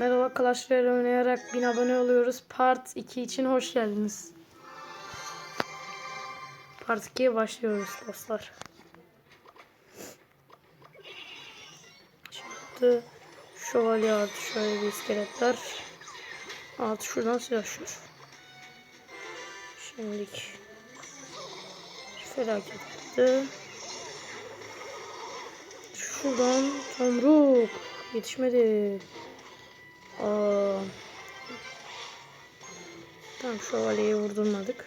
Merhaba Clash Royale oynayarak 1000 abone oluyoruz. Part 2 için hoş geldiniz. Part 2'ye başlıyoruz dostlar. Çıktı. Şövalye artı şöyle bir iskeletler. Altı şuradan silahşıyor. Şimdilik felaket etti. Şuradan tomruk yetişmedi. Tamam şövalyeyi vurdurmadık.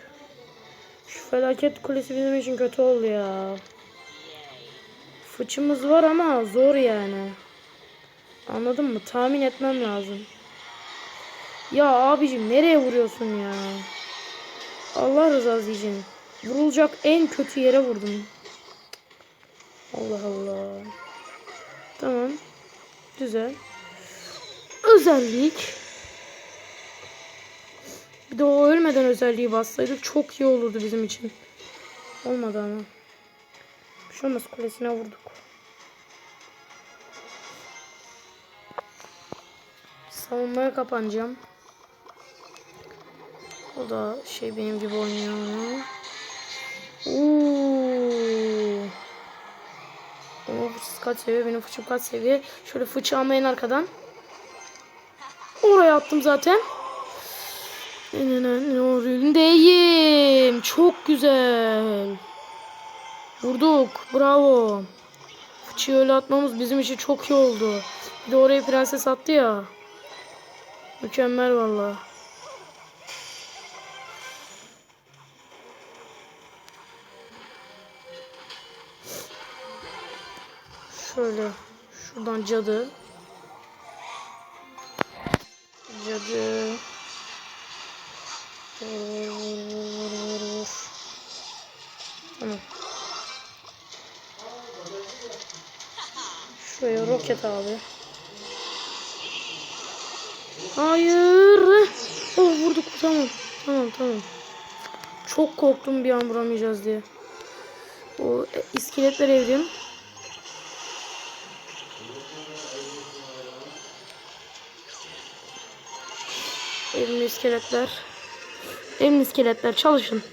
Şu felaket kulesi bizim için kötü oldu ya. Fıçımız var ama zor yani. Anladın mı? Tahmin etmem lazım. Ya abicim nereye vuruyorsun ya? Allah rızası için. Vurulacak en kötü yere vurdum. Allah Allah. Tamam. Güzel. Özellik. Bir de o ölmeden özelliği bassaydık çok iyi olurdu bizim için. Olmadı ama. Bir şey olmaz kulesine vurduk. Savunmaya kapanacağım. O da şey benim gibi oynuyor. Oo. Ama fıçısı kaç seviye? Benim fıçım kaç seviye? Şöyle fıçı almayın arkadan. Oraya attım zaten. Önündeyim. Çok güzel. Vurduk. Bravo. Fıçıyı öyle atmamız bizim için çok iyi oldu. Bir de oraya prenses attı ya. Mükemmel valla. Şöyle şuradan cadı. Cadı. Vur, vur, vur, vur, vur. Tamam. Şuraya roket abi. Hayır. Oh vurduk. Tamam. Tamam tamam. Çok korktum bir an vuramayacağız diye. O e, iskeletler evrim. Evrimli iskeletler. Evrimli iskeletler çalışın.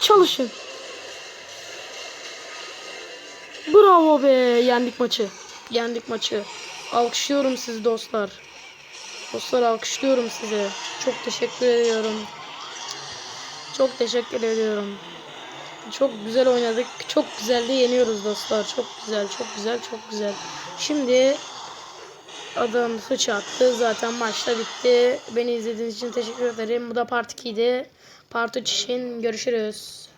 Çalışın. Bravo be. Yendik maçı. Yendik maçı. Alkışlıyorum sizi dostlar. Dostlar alkışlıyorum size. Çok teşekkür ediyorum. Çok teşekkür ediyorum. Çok güzel oynadık. Çok güzel de yeniyoruz dostlar. Çok güzel, çok güzel, çok güzel. Şimdi adam suç attı. Zaten maçta bitti. Beni izlediğiniz için teşekkür ederim. Bu da part 2'ydi. Part 3 için görüşürüz.